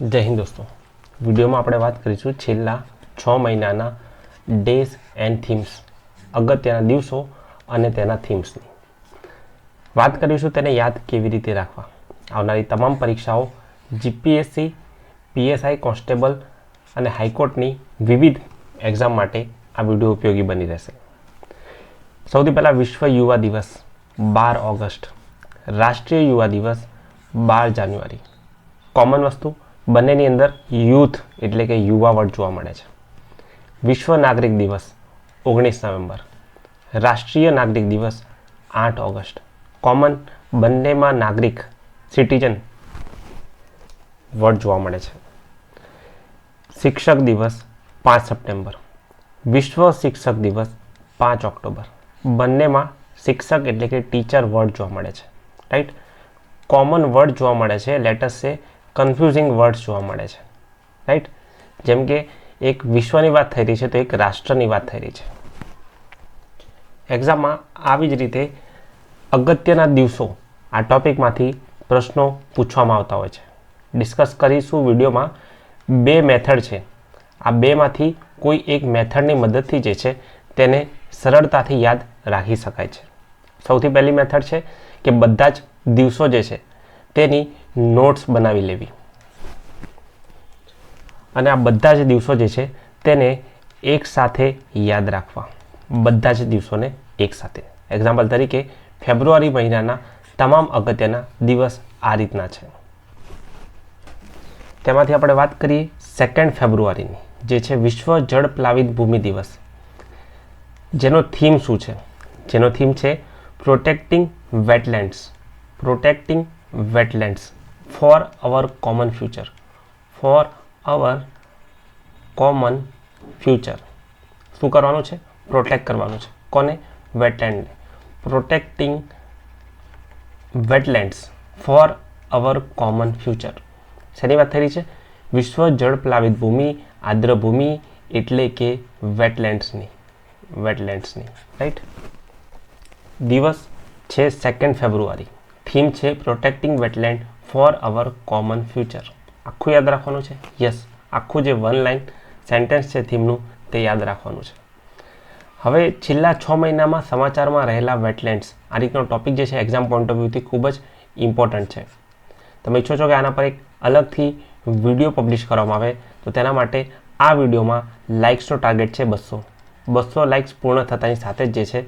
જય હિન્દ દોસ્તો. વિડીયોમાં આપણે વાત કરીશું છેલ્લા છ મહિનાના ડેઝ એન્ડ થીમ્સ અગત્યના દિવસો અને તેના થીમ્સની વાત કરીશું તેને યાદ કેવી રીતે રાખવા. આવનારી તમામ પરીક્ષાઓ જીપીએસસી પીએસઆઈ કોન્સ્ટેબલ અને હાઈકોર્ટની વિવિધ એક્ઝામ માટે આ વીડિયો ઉપયોગી બની રહેશે. સૌથી પહેલાં વિશ્વ યુવા દિવસ, બાર ઓગસ્ટ. રાષ્ટ્રીય યુવા દિવસ, બાર જાન્યુઆરી. કોમન વસ્તુ બંનેની અંદર યુથ એટલે કે યુવા વર્ડ જોવા મળે છે. વિશ્વ નાગરિક દિવસ ઓગણીસ નવેમ્બર. રાષ્ટ્રીય નાગરિક દિવસ આઠ ઓગસ્ટ. કોમન બંનેમાં નાગરિક, સિટીઝન વર્ડ જોવા મળે છે. શિક્ષક દિવસ પાંચ સપ્ટેમ્બર. વિશ્વ શિક્ષક દિવસ પાંચ ઓક્ટોબર. બંનેમાં શિક્ષક એટલે કે ટીચર વર્ડ જોવા મળે છે. રાઈટ? કોમન વર્ડ જોવા મળે છે. લેટસ કન્ફ્યુઝિંગ વર્ડ્સ જોવા મળે છે. રાઈટ જેમ કે એક વિશ્વની વાત થઈ રહી છે તો એક રાષ્ટ્રની વાત થઈ રહી છે. એક્ઝામમાં આવી જ રીતે અગત્યના દિવસો આ ટોપિકમાંથી પ્રશ્નો પૂછવામાં આવતા હોય છે. ડિસ્કસ કરીશું વિડીયોમાં બે મેથડ છે. આ બેમાંથી કોઈ એક મેથડની મદદથી જે છે તેને સરળતાથી યાદ રાખી શકાય છે. સૌથી પહેલી મેથડ છે કે બધા જ દિવસો જે છે તેની નોટ્સ બનાવી લેવી. અને આ બધા જ દિવસો જે છે, તેને એક સાથે યાદ રાખવા. બધા જ દિવસોને એક સાથે. એક્ઝામ્પલ તરીકે ફેબ્રુઆરી મહિનાના તમામ અગત્યના દિવસ આ રીતના છે. તેમાંથી આપણે વાત કરીએ સેકન્ડ ફેબ્રુઆરીની જે છે વિશ્વ જળ પ્લાવિત ભૂમિ દિવસ. જેનો થીમ શું છે? જેનો થીમ છે protecting wetlands protecting wetlands for our common future for our common future શું કરવાનું છે? પ્રોટેક્ટ કરવાનું છે. કોને? વેટલેન્ડને protecting wetlands for our common future શેની વાત થઈ રહી છે? વિશ્વ જળ પ્લાવિત ભૂમિ, આદ્ર ભૂમિ, એટલે કે વેટલેન્ડ્સની વેટલેન્ડ્સની રાઈટ દિવસ છે સેકન્ડ ફેબ્રુઆરી થીમ છે protecting wetland for our common future આખું યાદ રાખવાનું છે? યસ આખું જે વન લાઇન સેન્ટેન્સ છે થીમનું તે યાદ રાખવાનું છે. હવે છેલ્લા છ મહિનામાં સમાચારમાં રહેલા વેટલેન્ડ્સ આ રીતનો ટોપિક જે છે એક્ઝામ પોઈન્ટ ઓફ વ્યૂથી ખૂબ જ ઇમ્પોર્ટન્ટ છે. તમે ઈચ્છો છો કે આના પર એક અલગથી વીડિયો પબ્લિશ કરવામાં આવે, તો તેના માટે આ વિડીયોમાં લાઇક્સનો ટાર્ગેટ છે બસો. બસો લાઇક્સ પૂર્ણ થતાની સાથે જ જે છે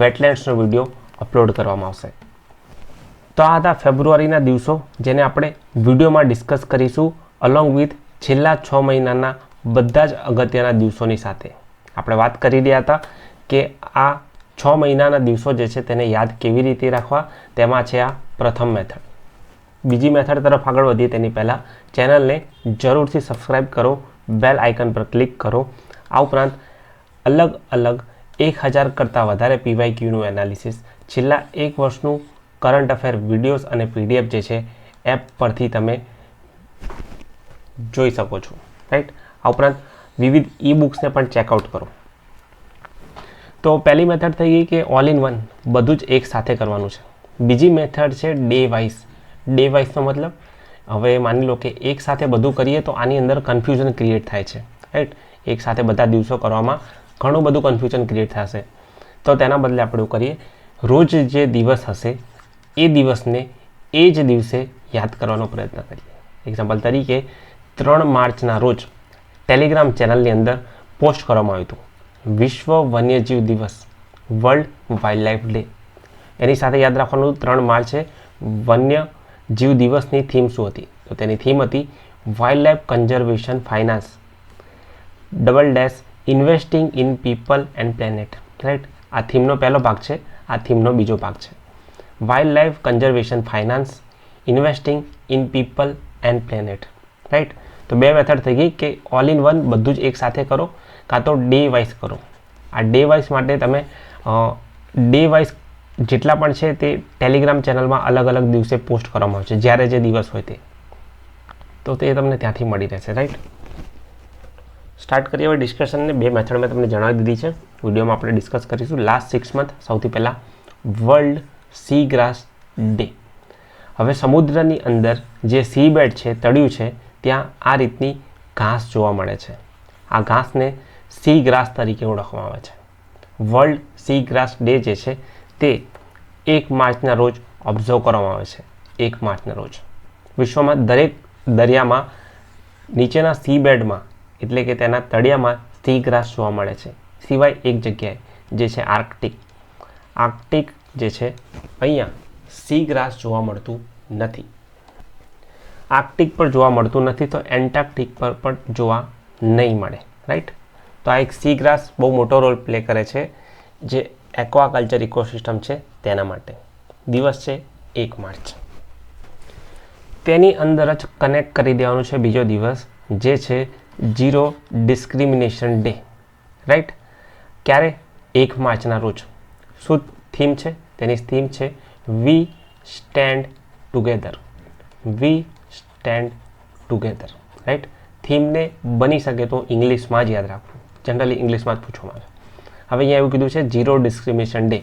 વેટલેન્ડ્સનો વીડિયો અપલોડ કરવામાં આવશે. તો આ હતા ફેબ્રુઆરીના દિવસો, જેને આપણે વિડીયોમાં ડિસ્કસ કરીશું અલોંગ વિથ છેલ્લા છ મહિનાના બધા જ અગત્યના દિવસોની સાથે. આપણે વાત કરી રહ્યા હતા કે આ છ મહિનાના દિવસો જે છે તેને યાદ કેવી રીતે રાખવા? તેમાં છે આ પ્રથમ મેથડ બીજી મેથડ તરફ આગળ વધીએ તેની પહેલાં ચેનલને જરૂરથી સબસ્ક્રાઈબ કરો બેલ આઇકન પર ક્લિક કરો. આ ઉપરાંત અલગ અલગ એક હજાર કરતાં વધારે પીવાય ક્યુનું એનાલિસિસ છેલ્લા એક વર્ષનું કરંટ અફેર વિડીયોઝ અને પીડીએફ જે છે, એપ પરથી તમે જોઈ શકો છો. રાઈટ આ ઉપરાંત વિવિધ ઈ બુક્સને પણ ચેકઆઉટ કરો. તો પહેલી મેથડ થઈ ગઈ કે ઓલ ઇન વન બધું જ એક સાથે કરવાનું છે. બીજી મેથડ છે ડે વાઇઝ ડે વાઇઝનો મતલબ, હવે માની લો કે એક સાથે બધું કરીએ તો આની અંદર કન્ફ્યુઝન ક્રિએટ થાય છે. રાઈટ એક સાથે બધા દિવસો કરવામાં ઘણું બધું કન્ફ્યુઝન ક્રિએટ થશે. તો તેના બદલે આપણે એવું કરીએ, રોજ જે દિવસ હશે એ દિવસને એ જ દિવસે યાદ કરવાનો પ્રયત્ન કરીએ. એક્ઝામ્પલ તરીકે ત્રણ માર્ચના રોજ ટેલિગ્રામ ચેનલની અંદર પોસ્ટ કરવામાં આવ્યું હતું. વિશ્વ વન્યજીવ દિવસ વર્લ્ડ વાઇલ્ડ લાઈફ ડે એની સાથે યાદ રાખવાનું ત્રણ માર્ચે વન્ય જીવ દિવસની થીમ શું હતી? તો તેની થીમ હતી wildlife conservation finance double dash investing in people and planet right આ થીમનો પહેલો ભાગ છે. આ થીમનો બીજો ભાગ છે. Wildlife conservation finance investing in people and planet right તો બે મેથડ થઈ ગઈ કે ઓલ ઇન વન બધું જ એક સાથે કરો, કાં તો ડે વાઇઝ કરો. આ ડે વાઇઝ માટે તમે ડે વાઇઝ જેટલા પણ છે તે ટેલિગ્રામ ચેનલમાં અલગ અલગ દિવસે પોસ્ટ કરવામાં આવશે, જ્યારે જે દિવસ હોય તે. તો તે તમને ત્યાંથી મળી રહેશે રાઈટ સ્ટાર્ટ કરીએ હવે ડિસ્કશનને બે મેથડ મેં તમને જણાવી દીધી છે. વિડીયોમાં આપણે ડિસ્કસ કરીશું. લાસ્ટ સિક્સ મંથ સૌથી પહેલાં વર્લ્ડ સી ગ્રાસ ડે. હવે સમુદ્રની અંદર જે સી બેડ છે, તળિયું છે, ત્યાં આ રીતની ઘાસ જોવા મળે છે. આ ઘાસને સી ગ્રાસ તરીકે ઓળખવામાં આવે છે. વર્લ્ડ સી ગ્રાસ ડે જે છે, તે એક માર્ચના રોજ ઓબ્ઝર્વ કરવામાં આવે છે. એક માર્ચના રોજ. વિશ્વમાં દરેક દરિયામાં નીચેના સી બેડમાં એટલે કે તેના તળિયામાં સી ગ્રાસ જોવા મળે છે. સિવાય એક જગ્યાએ, જે છે આર્કટિક. આર્કટિક જે છે, અહીંયા સી ગ્રાસ જોવા મળતું નથી. આર્કટિક પર જોવા મળતું નથી તો એન્ટાર્કટિક પર પણ જોવા નહીં મળે રાઈટ તો આ એક સી ગ્રાસ બહુ મોટો રોલ પ્લે કરે છે, જે એક્વાકલ્ચર ઇકોસિસ્ટમ છે તેના માટે. દિવસ છે એક માર્ચ. તેની અંદર જ કનેક્ટ કરી દેવાનું છે બીજો દિવસ, જે છે જીરો ડિસ્ક્રિમિનેશન ડે રાઈટ ક્યારે? એક માર્ચના રોજ. શું થીમ છે? તેની થીમ છે we stand together we stand together right થીમને બની શકે તો ઇંગ્લિશમાં જ યાદ રાખવું. જનરલી ઇંગ્લિશમાં જ પૂછવામાં આવે. હવે અહીંયા એવું કીધું છે જીરો ડિસ્ક્રિમિનેશન ડે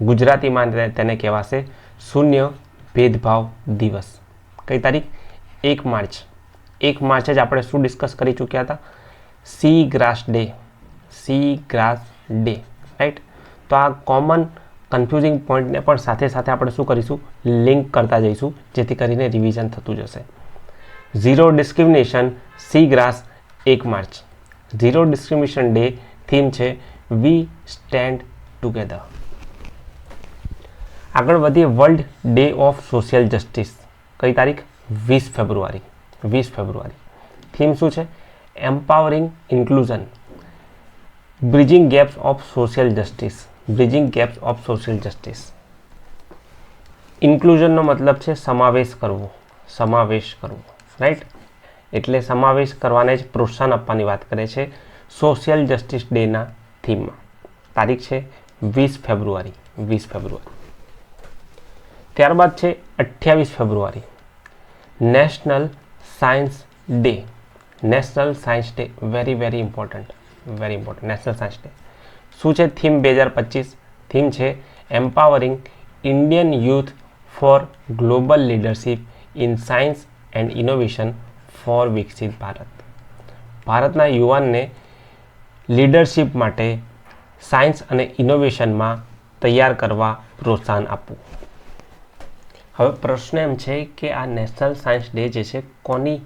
ગુજરાતીમાં તેને કહેવાશે, શૂન્ય ભેદભાવ દિવસ. કઈ તારીખ? એક માર્ચ. એક માર્ચ જ આપણે શું ડિસ્કસ કરી ચૂક્યા હતા? Sea grass day sea grass day right તો આ કોમન કન્ફ્યુઝિંગ પોઈન્ટને પણ સાથે સાથે આપણે શું કરીશું? લિંક કરતા જઈશું, જેથી કરીને રિવિઝન થતું જશે. ઝીરો ડિસ્ક્રિમિનેશન સી ગ્રાસ એક March zero discrimination day theme છે વી સ્ટેન્ડ ટુગેધર આગળ વધીએ world day of social justice કઈ તારીખ? વીસ ફેબ્રુઆરી. વીસ ફેબ્રુઆરી. થીમ શું છે? Empowering inclusion bridging gaps of social justice bridging gaps of social justice ઇન્ક્લુઝનનો મતલબ છે સમાવેશ કરવો સમાવેશ કરવો રાઈટ એટલે સમાવેશ કરવાને જ પ્રોત્સાહન આપવાની વાત કરે છે સોશિયલ જસ્ટિસ ડેના થીમમાં તારીખ છે વીસ ફેબ્રુઆરી વીસ ફેબ્રુઆરી. ત્યારબાદ છે અઠ્યાવીસ ફેબ્રુઆરી. National science day national science day very very important very important national science day શું છે થીમ બે હજાર પચીસ? થીમ છે empowering Indian youth for global leadership in science and innovation for Viksit Bharat ભારતના યુવાનને લીડરશિપ માટે સાયન્સ અને ઇનોવેશનમાં તૈયાર કરવા પ્રોત્સાહન આપવું. હવે પ્રશ્ન એમ છે કે આ નેશનલ સાયન્સ ડે જે છે કોની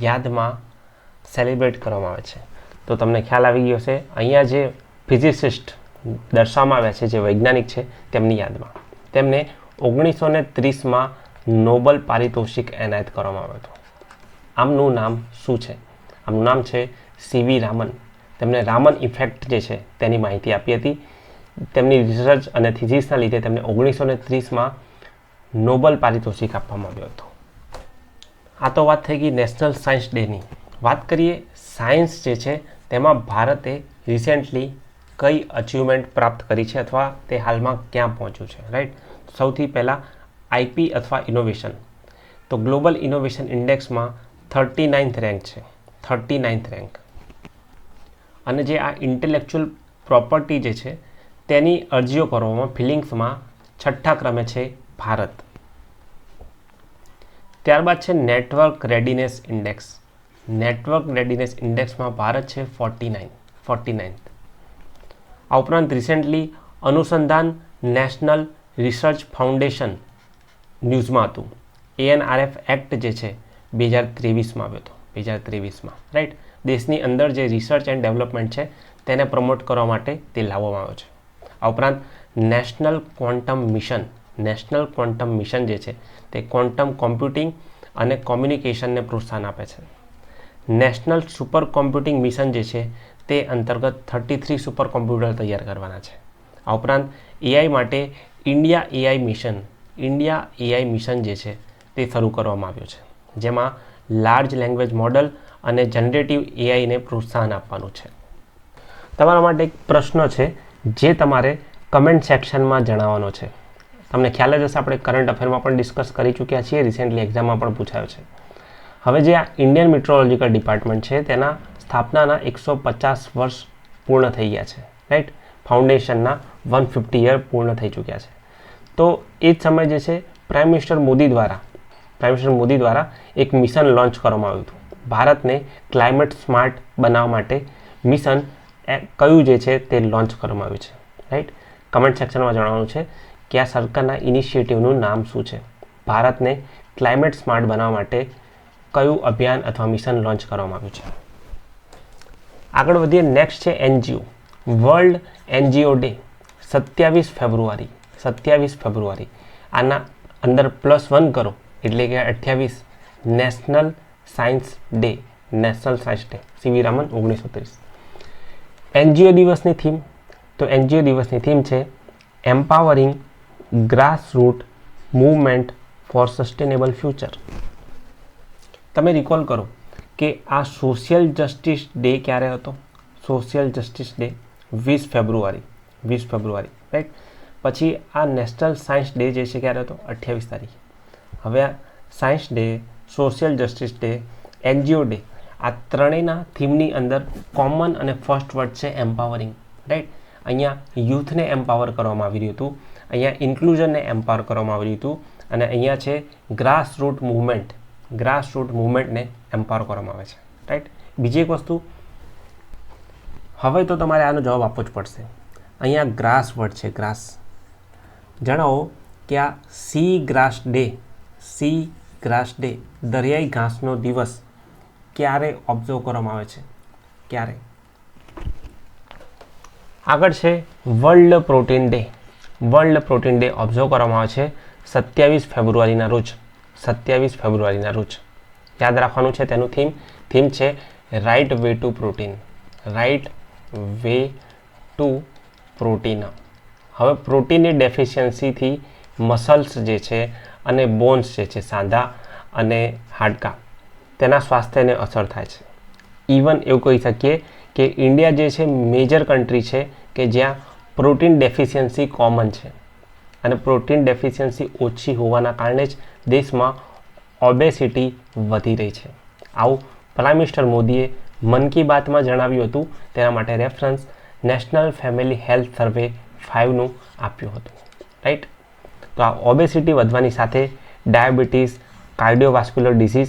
યાદમાં સેલિબ્રેટ કરવામાં આવે છે? તો તમને ખ્યાલ આવી ગયો છે અહીંયા જે ફિઝિસિસ્ટ દર્શાવવામાં આવ્યા છે, જે વૈજ્ઞાનિક છે, તેમની યાદમાં. તેમને ઓગણીસો ને ત્રીસમાં નોબલ પારિતોષિક એનાયત કરવામાં આવ્યો હતો. આમનું નામ શું છે? આમનું નામ છે સીવી રામન. તેમને રામન ઇફેક્ટ જે છે, તેની માહિતી આપી હતી. તેમની રિસર્ચ અને થિઝિસના લીધે તેમને ઓગણીસો ને ત્રીસમાં નોબલ પારિતોષિક આપવામાં આવ્યો હતો. આ તો વાત થઈ ગઈ નેશનલ સાયન્સ ડેની. વાત કરીએ સાયન્સ જે છે, તેમાં ભારતે રિસેન્ટલી કઈ અચીવમેન્ટ પ્રાપ્ત કરી છે અથવા તે હાલમાં ક્યાં પહોંચ્યું છે રાઈટ સૌથી પહેલાં આઈપી અથવા ઇનોવેશન તો ગ્લોબલ ઇનોવેશન ઇન્ડેક્સમાં થર્ટી નાઇન્થ રેન્ક છે થર્ટી નાઇન્થ રેન્ક અને જે આ ઇન્ટેલેક્ચ્યુઅલ પ્રોપર્ટી જે છે, તેની અરજીઓ કરવામાં, ફિલિંગ્સમાં છઠ્ઠા ક્રમે છે ભારત. ત્યારબાદ છે network readiness index. Network readiness ઇન્ડેક્સમાં Bharat છે ફોર્ટી નાઇન ફોર્ટી નાઇન્થ આ ઉપરાંત રિસેન્ટલી અનુસંધાન નેશનલ રિસર્ચ ફાઉન્ડેશન ન્યૂઝમાં હતું. એએનઆરએફ એક્ટ જે છે, બે હજાર ત્રેવીસમાં આવ્યો હતો. બે હજાર ત્રેવીસમાં રાઈટ દેશની અંદર જે રિસર્ચ એન્ડ ડેવલપમેન્ટ છે, તેને પ્રમોટ કરવા માટે તે લાવવામાં આવ્યો છે. આ ઉપરાંત national quantum mission national quantum mission જે છે, તે ક્વોન્ટમ કોમ્પ્યુટિંગ અને કોમ્યુનિકેશનને પ્રોત્સાહન આપે છે. નેશનલ સુપર કોમ્પ્યુટિંગ મિશન જે છે તે અંતર્ગત થર્ટી થ્રી સુપર કોમ્પ્યુટર તૈયાર કરવાના છે. આ ઉપરાંત એઆઈ માટે India AI mission, India AI mission જે છે તે શરૂ કરવામાં આવ્યું છે. જેમાં લાર્જ લેંગ્વેજ મોડલ અને જનરેટિવ એઆઈને પ્રોત્સાહન આપવાનું છે. તમારા માટે એક પ્રશ્ન છે જે તમારે કમેન્ટ સેક્શનમાં જણાવવાનો છે. તમને ખ્યાલ જ હશે, આપણે કરંટ અફેરમાં પણ ડિસ્કસ કરી ચૂક્યા છીએ. રિસેન્ટલી એક્ઝામમાં પણ પૂછાયો છે. હવે જે આ ઇન્ડિયન મિટ્રોલોજીકલ ડિપાર્ટમેન્ટ છે, તેના સ્થાપનાના એકસો પચાસ વર્ષ પૂર્ણ થઈ ગયા છે રાઈટ ફાઉન્ડેશનના વન ફિફ્ટી યર પૂર્ણ થઈ ચૂક્યા છે. તો એ જ સમય જે છે પ્રાઇમ મિનિસ્ટર મોદી દ્વારા પ્રાઇમ મિનિસ્ટર મોદી દ્વારા એક મિશન લોન્ચ કરવામાં આવ્યું હતું. ભારતને ક્લાઇમેટ સ્માર્ટ બનાવવા માટે મિશન કયું જે છે તે લોન્ચ કરવામાં આવ્યું છે રાઈટ કમેન્ટ સેક્શનમાં જણાવવાનું છે કે આ સરકારના ઇનિશિયેટિવનું નામ શું છે? ભારતને ક્લાઇમેટ સ્માર્ટ બનાવવા માટે કયું અભિયાન અથવા મિશન લોન્ચ કરવામાં આવ્યું છે? આગળ વધીએ નેક્સ્ટ છે એનજીઓ વર્લ્ડ એનજીઓ ડે સત્યાવીસ ફેબ્રુઆરી સત્યાવીસ ફેબ્રુઆરી. આના અંદર પ્લસ વન કરો, એટલે કે અઠ્યાવીસ national science day national science day CV Raman ઓગણીસો ત્રીસ. એનજીઓ દિવસની થીમ તો એનજીઓ દિવસની થીમ છે empowering grass root movement for sustainable future તમે રિકોલ કરો કે આ સોશિયલ જસ્ટિસ ડે ક્યારે હતો? સોશિયલ જસ્ટિસ ડે વીસ ફેબ્રુઆરી વીસ ફેબ્રુઆરી રાઈટ પછી આ નેશનલ સાયન્સ ડે જે છે ક્યારે હતો? અઠ્યાવીસ તારીખે. હવે આ science day social justice day NGO day આ ત્રણેયના થીમની અંદર કોમન અને ફર્સ્ટ વર્ડ છે એમ્પાવરિંગ રાઈટ અહીંયા યુથને એમ્પાવર કરવામાં આવી રહ્યું હતું, અહીંયા ઇન્ક્લુઝનને એમ્પાવર કરવામાં આવી રહ્યું હતું, અને અહીંયા છે grass root movement grass root મુવમેન્ટને empower કરવામાં આવે છે. રાઈટ બીજી એક વસ્તુ, હવે તો તમારે આનો જવાબ આપવો જ પડશે. અહીંયા ગ્રાસ વર્ડ છે ગ્રાસ જણાવો કે આ sea grass day sea grass day દરિયાઈ ઘાસનો દિવસ ક્યારે ઓબ્ઝર્વ કરવામાં આવે છે? ક્યારે? આગળ છે world protein day world protein day observe કરવામાં આવે છે સત્યાવીસ ફેબ્રુઆરીના રોજ. સત્યાવીસ ફેબ્રુઆરીના રોજ. યાદ રાખવાનું છે તેનું થીમ થીમ છે right way to protein right way to protein હવે પ્રોટીનની ડેફિશિયન્સીથી મસલ્સ જે છે અને બોન્સ જે છે સાંધા અને હાડકાં, તેના સ્વાસ્થ્યને અસર થાય છે. ઇવન એવું કહી શકીએ કે ઇન્ડિયા જે છે મેજર કન્ટ્રી છે કે જ્યાં પ્રોટીન ડેફિશિયન્સી કોમન છે. અને પ્રોટીન ડેફિશિયન્સી ઓછી હોવાના કારણે જ દેશમાં ઓબેસિટી વધી રહી છે. આવું પ્રાઇમ મિનિસ્ટર મોદીએ મન કી બાતમાં જણાવ્યું હતું. તેના માટે reference national family health survey ફાઇવનું આપ્યું હતું. રાઈટ? તો આ ઓબેસિટી વધવાની સાથે ડાયાબિટીસ, કાર્ડિયોવાસ્ક્યુલર ડિસીઝ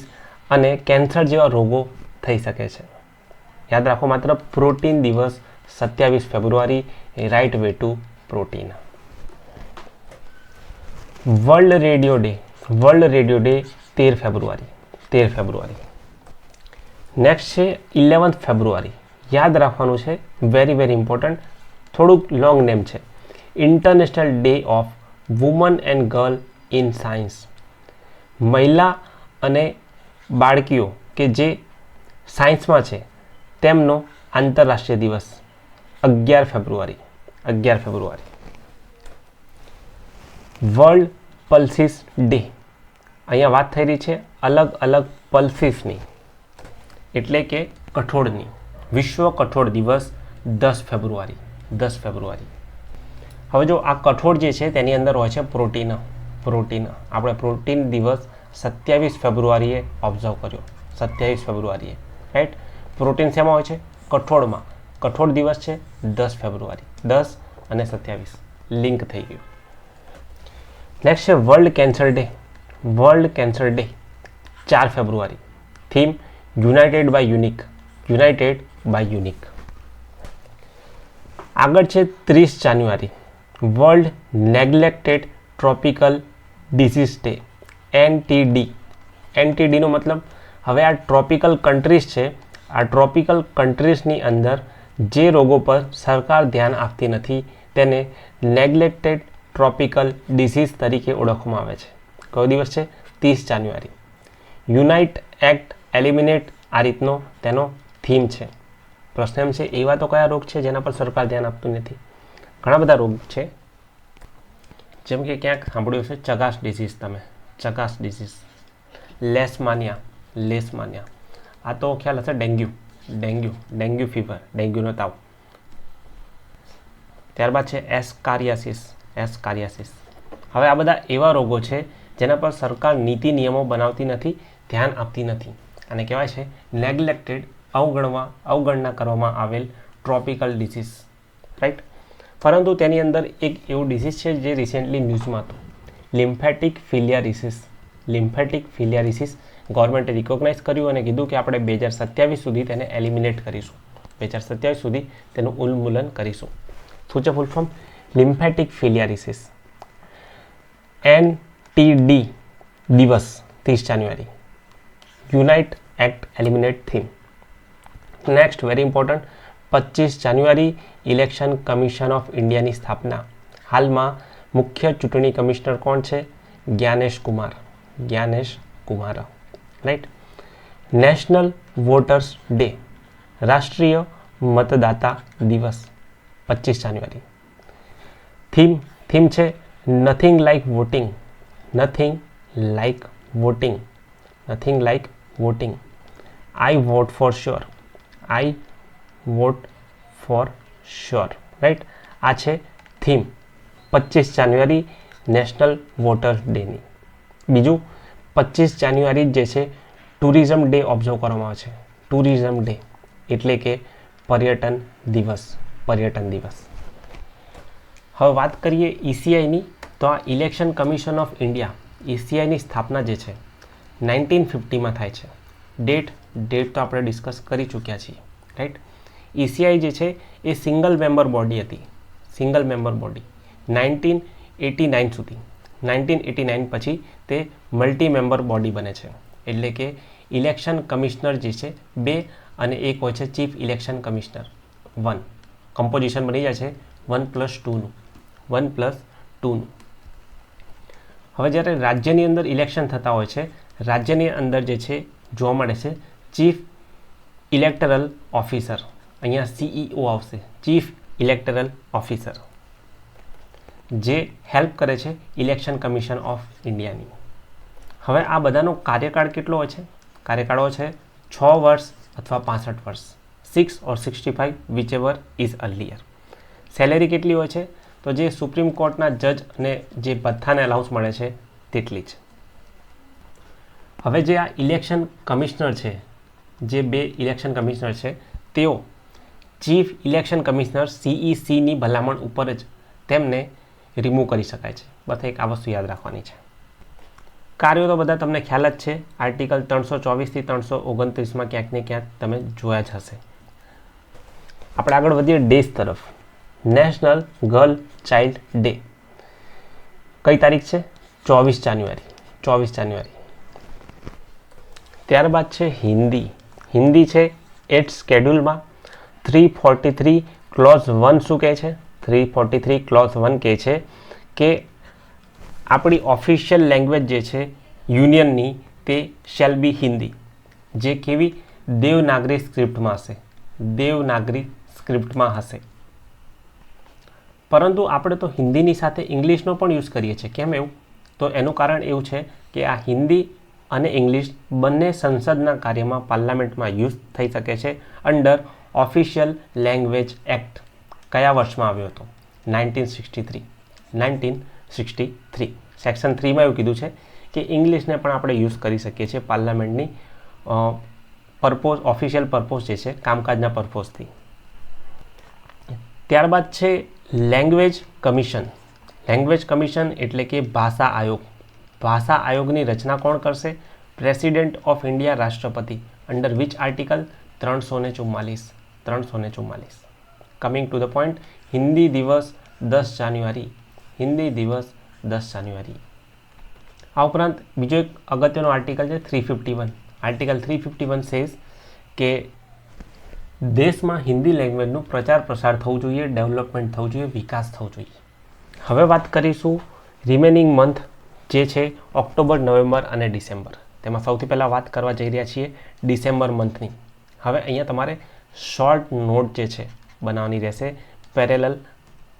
અને કેન્સર જેવા રોગો થઈ શકે છે. યાદ રાખો માત્ર પ્રોટીન દિવસ સત્યાવીસ ફેબ્રુઆરી right way to protein. World radio day world radio day તેર ફેબ્રુઆરી તેર ફેબ્રુઆરી નેક્સ્ટ છે ઇલેવન્થ ફેબ્રુઆરી યાદ રાખવાનું છે વેરી વેરી ઇમ્પોર્ટન્ટ થોડુંક લોંગ નેમ છે. International day of woman and girl in science મહિલા અને બાળકીઓ કે જે સાયન્સમાં છે, તેમનો આંતરરાષ્ટ્રીય દિવસ અગિયાર ફેબ્રુઆરી અગિયાર ફેબ્રુઆરી વર્લ્ડ પલ્સીસ ડે. અહીંયા વાત થઈ રહી છે અલગ અલગ પલ્સીસની. એટલે કે કઠોળની. વિશ્વ કઠોળ દિવસ દસ ફેબ્રુઆરી. દસ ફેબ્રુઆરી. હવે જો આ કઠોળ જે છે તેની અંદર હોય છે પ્રોટીન. પ્રોટીન. આપણે પ્રોટીન દિવસ સત્યાવીસ ફેબ્રુઆરીએ ઓબ્ઝર્વ કર્યો. સત્યાવીસ ફેબ્રુઆરીએ. રાઈટ પ્રોટીન શેમાં હોય છે? કઠોળમાં. કઠોળ દિવસ છે દસ ફેબ્રુઆરી. દસ અને સત્યાવીસ. લિંક થઈ ગયું. નેક્સ્ટ છે world cancer day world cancer day ચાર ફેબ્રુઆરી theme united by unique united by unique આગળ છે ત્રીસ જાન્યુઆરી world neglected tropical disease day NTD એનટીડીનો મતલબ, હવે આ ટ્રોપિકલ કન્ટ્રીઝ છે. આ ટ્રોપિકલ કન્ટ્રીઝની અંદર જે રોગો પર સરકાર ધ્યાન આપતી નથી, તેને નેગ્લેક્ટેડ ટ્રોપિકલ ડિસીઝ તરીકે ઓળખવામાં આવે છે. કયો દિવસ છે? ત્રીસ જાન્યુઆરી. યુનાઇટ એક્ટ એલિમિનેટ આ રીતનો તેનો થીમ છે. પ્રશ્ન એમ છે એવા તો કયા રોગ છે જેના પર સરકાર ધ્યાન આપતું નથી? ઘણા બધા રોગ છે. જેમ કે ક્યાંક સાંભળ્યું છે ચગાસ ડિસીઝ તમે. ચગાસ ડિસીઝ લેસમાનિયા લેસમાનિયા આ તો ખ્યાલ હશે, ડેન્ગ્યુ. ડેન્ગ્યુ. Dengue fever. ડેન્ગ્યુનો તાવ. ત્યારબાદ છે, એસકારિયાસિસ. એસકારિયાસિસ હવે આ બધા એવા રોગો છે જેના પર સરકાર નીતિ નિયમો બનાવતી નથી, ધ્યાન આપતી નથી. અને કહેવાય છે નેગ્લેક્ટેડ અવગણવા, અવગણના કરવામાં આવેલ ટ્રોપિકલ ડિસીઝ રાઈટ પરંતુ તેની અંદર એક એવું ડિસીઝ છે જે રિસેન્ટલી ન્યૂઝમાં હતું. લિમ્ફેટિક ફિલિયારિસિસ લિમ્ફેટિક ફિલિયારિસિસ ગવર્મેન્ટે રિકોગ્નાઇઝ કર્યું અને કીધું કે આપણે બે હજાર સત્યાવીસ સુધી તેને એલિમિનેટ કરીશું. બે હજાર સત્યાવીસ સુધી તેનું ઉન્મૂલન કરીશું. શું છે full form lymphatic filariasis N T D દિવસ ત્રીસ જાન્યુઆરી unite act eliminate theme next very important પચીસ જાન્યુઆરી ઇલેક્શન કમિશન ઓફ ઇન્ડિયાની સ્થાપના હાલમાં મુખ્ય ચૂંટણી કમિશનર કોણ છે Gyanesh Kumar Gyanesh Kumar right national voters day રાષ્ટ્રીય મતદાતા દિવસ પચીસ જાન્યુઆરી થીમ થીમ છે nothing like voting nothing like voting nothing like voting I vote for sure I vote for sure right આ છે થીમ પચીસ જાન્યુઆરી નેશનલ વોટર્સ ડેની બીજું પચીસ જાન્યુઆરી જે છે ટુરિઝમ ડે ઓબ્ઝર્વ કરવામાં આવે છે. ટુરિઝમ ડે એટલે કે પર્યટન દિવસ. પર્યટન દિવસ. હવે વાત કરીએ ઈસીઆઈની તો આ ઇલેક્શન કમિશન ઓફ ઇન્ડિયા ઈસીઆઈની સ્થાપના જે છે નાઇન્ટીન ફિફ્ટીમાં થાય છે. ડેટ ડેટ તો આપણે ડિસ્કસ કરી ચૂક્યા છીએ રાઈટ ઈસીઆઈ જે છે, એ સિંગલ મેમ્બર બોડી હતી single member body nineteen eighty nine સુધી. નાઇન્ટીન એટી નાઇન પછી તે મલ્ટી મેમ્બર બોડી બને છે, એટલે કે ઇલેક્શન કમિશનર જે છે, બે અને એક હોય છે chief election commissioner one composition બની જાય છે વન પ્લસ ટુનું વન પ્લસ ટુનું હવે જ્યારે રાજ્યની અંદર ઇલેક્શન થતા હોય છે, રાજ્યની અંદર જે છે, જોવા મળે છે, ચીફ ઇલેક્ટરલ ઓફિસર. અહીંયા સીઈઓ આવશે, ચીફ ઇલેક્ટરલ ઓફિસર. જે હેલ્પ કરે છે ઇલેક્શન કમિશન ઓફ ઇન્ડિયાની. હવે આ બધાનો કાર્યકાળ કેટલો હોય છે? કાર્યકાળ છે છ વર્ષ અથવા પાસઠ વર્ષ. Six or sixty five whichever is earlier salary કેટલી હોય છે? તો જે સુપ્રીમ કોર્ટના જજ અને જે બધાને અલાઉન્સ મળે છે, તેટલી જ. હવે જે આ ઇલેક્શન કમિશનર છે, જે બે ઇલેક્શન કમિશનર છે, તેઓ ચીફ ઇલેક્શન કમિશનર સીઈસીની ભલામણ ઉપર જ તેમને રિમૂવ કરી શકાય છે. બસ એક આ વસ્તુ યાદ રાખવાની છે. કાર્યો તો બધા તમને ખ્યાલ જ છે. આર્ટિકલ ત્રણસો ચોવીસથી ત્રણસો ઓગણત્રીસમાં ક્યાંક ને ક્યાંક તમે જોયા જ હશે. આપણે આગળ વધીએ ડેસ તરફ. National girl child day. કઈ તારીખ છે? ચોવીસ જાન્યુઆરી. ચોવીસ જાન્યુઆરી. ત્યારબાદ છે હિન્દી. હિન્દી છે at સ્કેડ્યુલમાં. Three forty three clause one શું કહે છે? Three forty three clause one કહે છે કે આપણી ઓફિશિયલ લેંગ્વેજ જે છે યુનિયનની તે શેલ બી હિન્દી. જે કેવી દેવનાગરી સ્ક્રિપ્ટમાં હશે. દેવનાગરી સ્ક્રિપ્ટમાં હશે. પરંતુ આપણે તો હિન્દીની સાથે ઇંગ્લિશનો પણ યુઝ કરીએ છીએ. કેમ એવું? તો એનું કારણ એવું છે કે આ હિન્દી અને ઇંગ્લિશ બંને સંસદના કાર્યમાં પાર્લામેન્ટમાં યુઝ થઈ શકે છે અંડર ઓફિશિયલ લેંગ્વેજ એક્ટ. કયા વર્ષમાં આવ્યો હતો? Nineteen sixty three. Nineteen sixty three. Section થ્રીમાં એવું કીધું છે કે ઇંગ્લિશને પણ આપણે યુઝ કરી શકીએ છીએ પાર્લામેન્ટની પર્પોઝ, ઓફિશિયલ પર્પોઝ જે છે, કામકાજના પર્પોઝથી. ત્યારબાદ છે લેંગ્વેજ કમિશન. લેંગ્વેજ કમિશન એટલે કે ભાષા આયોગ. ભાષા આયોગની રચના કોણ કરશે? પ્રેસિડેન્ટ ઓફ ઇન્ડિયા રાષ્ટ્રપતિ. Under which article? ત્રણસો ને ચુમ્માલીસ ત્રણસો ને ચુમ્માલીસ coming to the point Hindi દિવસ દસ જાન્યુઆરી. હિન્દી દિવસ દસ જાન્યુઆરી. આ ઉપરાંત બીજો એક અગત્યનો આર્ટિકલ છે three fifty one. Article three fifty one says કે દેશમાં હિન્દી લેંગ્વેજનું પ્રચાર પ્રસાર થવું જોઈએ, ડેવલપમેન્ટ થવું જોઈએ, વિકાસ થવો જોઈએ. હવે વાત કરીશું રિમેનિંગ મંથ જે છે ઓક્ટોબર, નવેમ્બર અને ડિસેમ્બર. તેમાં સૌથી પહેલાં વાત કરવા જઈ રહ્યા છીએ ડિસેમ્બર મંથની હવે અહીંયા તમારે શોર્ટ નોટ જે છે બનાવવાની રહેશે પેરેલલ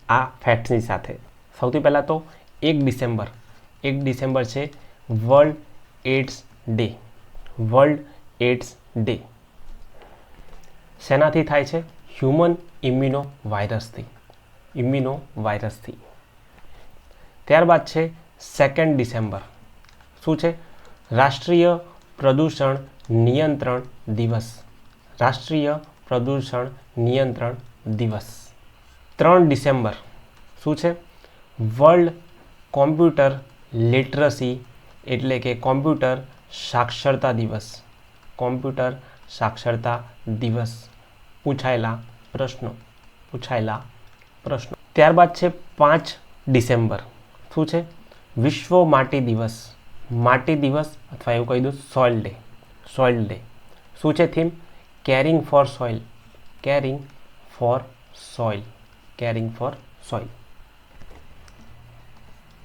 આ ફેક્ટ્સની સાથે. સૌથી પહેલાં તો એક ડિસેમ્બર. એક ડિસેમ્બર છે world AIDS day world AIDS day શેનાથી થાય છે? હ્યુમન ઇમ્યુનો વાયરસથી ઇમ્યુનો વાયરસથી ત્યારબાદ છે સેકન્ડ ડિસેમ્બર શું છે? રાષ્ટ્રીય પ્રદૂષણ નિયંત્રણ દિવસ. રાષ્ટ્રીય પ્રદૂષણ નિયંત્રણ દિવસ. ત્રણ ડિસેમ્બર શું છે? વર્લ્ડ કોમ્પ્યુટર લિટરસી એટલે કે કોમ્પ્યુટર સાક્ષરતા દિવસ કોમ્પ્યુટર સાક્ષરતા દિવસ. પૂછાયેલા પ્રશ્નો. પૂછાયેલા પ્રશ્નો. ત્યારબાદ છે પાંચ ડિસેમ્બર. શું છે? વિશ્વ માટી દિવસ. માટી દિવસ અથવા એવું કહી દઉં સોઇલ ડે. Soil day. શું છે theme? Caring for soil. Caring for soil. Caring for soil.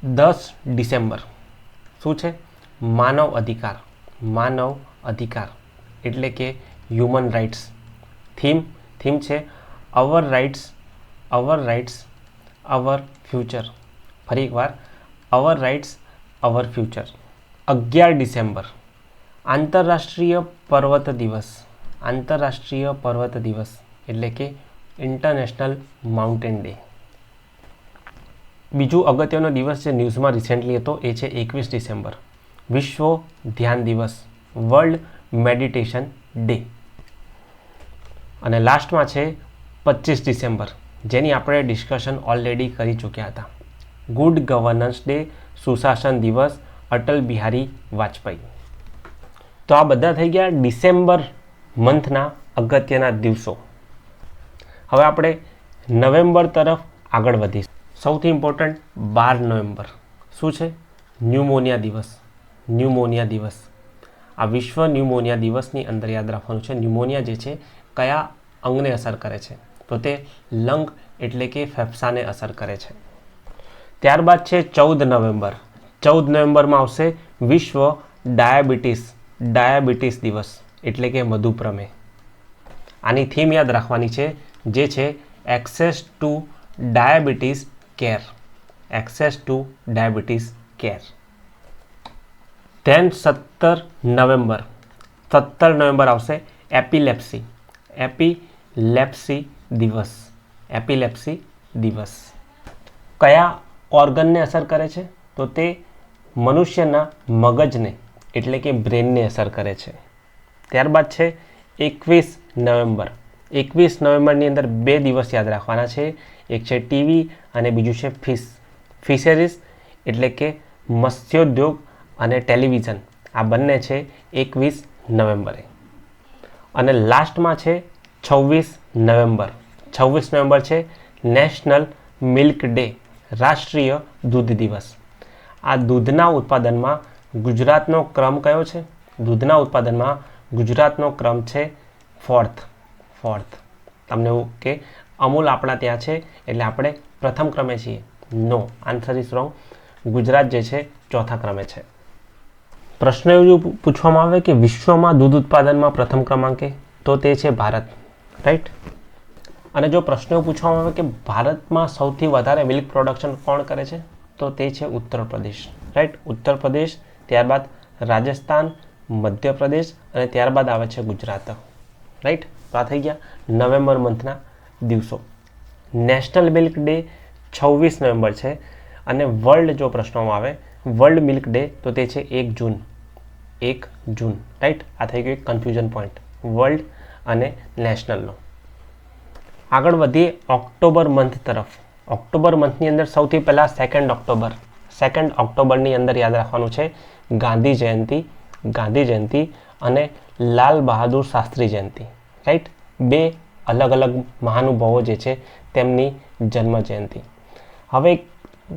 દસ ડિસેમ્બર. શું છે? માનવ અધિકાર. માનવ અધિકાર. એટલે કે હ્યુમન રાઇટ્સ થીમ થીમ છે our rights our rights our future ફરી એકવાર અવર રાઇટ્સ અવર ફ્યુચર અગિયાર ડિસેમ્બર, આંતરરાષ્ટ્રીય પર્વત દિવસ. આંતરરાષ્ટ્રીય પર્વત દિવસ એટલે કે ઇન્ટરનેશનલ માઉન્ટેન ડે બીજું અગત્યનો દિવસ જે ન્યૂઝમાં રિસેન્ટલી હતો, એ છે એકવીસ ડિસેમ્બર. વિશ્વ ધ્યાન દિવસ. World meditation day. અને લાસ્ટમાં છે પચીસ ડિસેમ્બર, જેની આપણે ડિસ્કશન ઓલરેડી કરી ચૂક્યા હતા. ગુડ ગવર્નન્સ ડે, સુશાસન દિવસ, અટલ બિહારી વાજપેયી. તો આ બધા થઈ ગયા ડિસેમ્બર મંથના અગત્યના દિવસો. હવે આપણે નવેમ્બર તરફ આગળ વધીશું. સૌથી ઇમ્પોર્ટન્ટ બાર નવેમ્બર. શું છે? ન્યુમોનિયા દિવસ. ન્યુમોનિયા દિવસ. આ વિશ્વ ન્યુમોનિયા દિવસની અંદર યાદ રાખવાનું છે. ન્યુમોનિયા જે છે, કયા અંગને અસર કરે છે? તો તે લંગ એટલે કે ફેફસાને અસર કરે છે. ત્યારબાદ છે ચૌદ નવેમ્બર. ચૌદ નવેમ્બરમાં આવશે વિશ્વ ડાયાબિટીસ ડાયાબિટીસ દિવસ એટલે કે મધુપ્રમે આની થીમ યાદ રાખવાની છે, જે છે access to diabetes care. Access to diabetes care. Then સત્તર નવેમ્બર. સત્તર નવેમ્બર આવશે એપિલેપ્સી. એપિલેપ્સી દિવસ. એપિલેપ્સી દિવસ. કયા ઓર્ગનને અસર કરે છે? તો તે મનુષ્યના મગજને, એટલે કે બ્રેનને અસર કરે છે. ત્યારબાદ છે એકવીસ નવેમ્બર. એકવીસ નવેમ્બરની અંદર બે દિવસ યાદ રાખવાના છે. એક છે ટીવી અને બીજું છે ફિશ. ફિશરીઝ, એટલે કે મત્સ્યોદ્યોગ અને ટેલિવિઝન. આ બંને છે એકવીસ નવેમ્બરે. અને લાસ્ટમાં છે છવ્વીસ નવેમ્બર. છવ્વીસ નવેમ્બર છે નેશનલ મિલ્ક ડે, રાષ્ટ્રીય દૂધ દિવસ. આ દૂધના ઉત્પાદનમાં ગુજરાતનો ક્રમ કયો છે? દૂધના ઉત્પાદનમાં ગુજરાતનો ક્રમ છે ફોર્થ. ફોર્થ. તમને એવું કે અમૂલ આપણા ત્યાં છે, એટલે આપણે પ્રથમ ક્રમે છીએ. No. Answer is wrong. Gujarat જે છે ચોથા ક્રમે છે. પ્રશ્ન એવું પૂછવામાં આવે કે વિશ્વમાં દૂધ ઉત્પાદનમાં પ્રથમ ક્રમાંકે તો તે છે ભારત રાઈટ અને જો પ્રશ્ન પૂછવામાં આવે કે ભારતમાં સૌથી વધારે મિલ્ક પ્રોડક્શન કોણ કરે છે, તો તે છે ઉત્તર પ્રદેશ રાઈટ ઉત્તર પ્રદેશ, ત્યારબાદ રાજસ્થાન મધ્યપ્રદેશ અને ત્યારબાદ આવે છે ગુજરાત રાઈટ તો આ થઈ ગયા નવેમ્બર મંથના દિવસો. નેશનલ મિલ્ક ડે છવ્વીસ નવેમ્બર છે અને વર્લ્ડ જો પ્રશ્નોમાં આવે વર્લ્ડ મિલ્ક ડે તો તે છે એક જૂન. એક જૂન રાઈટ આ થઈ ગયું એક કન્ફ્યુઝન પોઈન્ટ વર્લ્ડ અને નેશનલનો આગળ વધીએ ઓક્ટોબર મંથ તરફ. ઓક્ટોબર મંથની અંદર સૌથી પહેલાં સેકન્ડ ઓક્ટોબર સેકન્ડ ઓક્ટોબરની અંદર યાદ રાખવાનું છે ગાંધી જયંતિ ગાંધી જયંતિ અને લાલ બહાદુર શાસ્ત્રી જયંતિ રાઈટ બે અલગ અલગ મહાનુભાવો જે છે તેમની જન્મ જયંતિ. હવે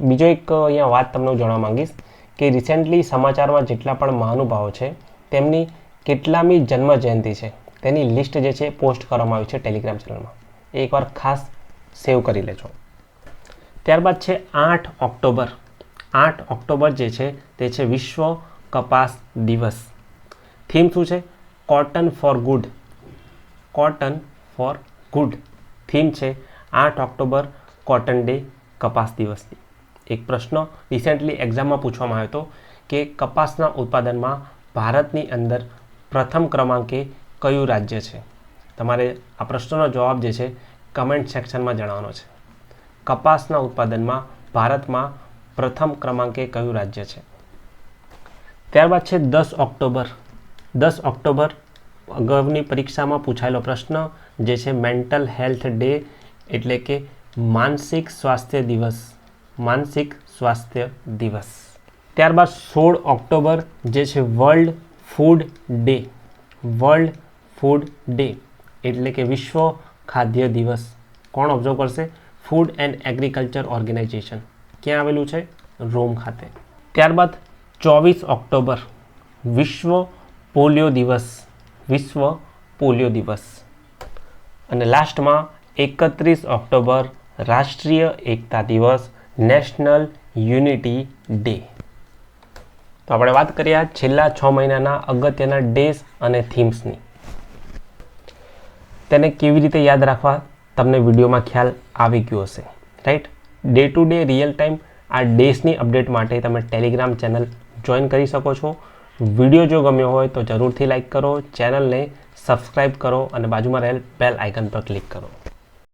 બીજો એક અહીંયા વાત તમને હું જણાવવા માંગીશ. કે રિસેન્ટલી સમાચારમાં જેટલા પણ મહાનુભાવો છે, તેમની કેટલામી જન્મ જયંતિ છે, તેની લિસ્ટ જે છે પોસ્ટ કરવામાં આવી છે ટેલિગ્રામ ચેનલમાં. એકવાર ખાસ સેવ કરી લેજો. ત્યારબાદ છે આઠ ઓક્ટોબર. આઠ ઓક્ટોબર જે છે તે છે વિશ્વ કપાસ દિવસ. થીમ શું છે? Cotton for good cotton for good theme છે આઠ ઓક્ટોબર કોટન ડે કપાસ દિવસની. એક પ્રશ્ન રિસેન્ટલી એક્ઝામમાં પૂછવામાં આવ્યો હતો કે કપાસના ઉત્પાદનમાં ભારતની અંદર પ્રથમ ક્રમાંકે કયું રાજ્ય છે? તમારે આ પ્રશ્નનો જવાબ જે છે કમેન્ટ સેક્શનમાં જણાવવાનો છે. કપાસના ઉત્પાદનમાં ભારતમાં પ્રથમ ક્રમાંકે કયું રાજ્ય છે? ત્યારબાદ છે દસ ઓક્ટોબર. દસ ઓક્ટોબર અગાઉની પરીક્ષામાં પૂછાયેલો પ્રશ્ન જે છે મેન્ટલ હેલ્થ ડે એટલે કે માનસિક સ્વાસ્થ્ય દિવસ. માનસિક સ્વાસ્થ્ય દિવસ. ત્યારબાદ સોળ ઓક્ટોબર જે છે world food day. World food day એટલે કે વિશ્વ ખાદ્ય દિવસ. કોણ ઓબ્ઝર્વ કરશે? ફૂડ એન્ડ એગ્રીકલ્ચર ઓર્ગેનાઇઝેશન ક્યાં આવેલું છે? રોમ ખાતે. ત્યારબાદ ચોવીસ ઓક્ટોબર વિશ્વ પોલિયો દિવસ. વિશ્વ પોલિયો દિવસ. અને લાસ્ટમાં એકત્રીસ ઓક્ટોબર રાષ્ટ્રીય એકતા દિવસ. નેશનલ યુનિટી ડે તો આપણે વાત કરીએ છેલ્લા છ મહિનાના અગત્યના ડેઝ અને થીમ્સની તેને કેવી રીતે યાદ રાખવા? તમને વિડીયોમાં ખ્યાલ આવી ગયો હશે. Right day to day real time આ ડેઝની અપડેટ માટે તમે ટેલિગ્રામ ચેનલ જોઈન કરી શકો છો. વીડિયો જો ગમ્યો હોય તો જરૂરથી લાઇક કરો ચેનલને સબસ્ક્રાઈબ કરો અને બાજુમાં રહેલ બેલ આઇકન પર ક્લિક કરો.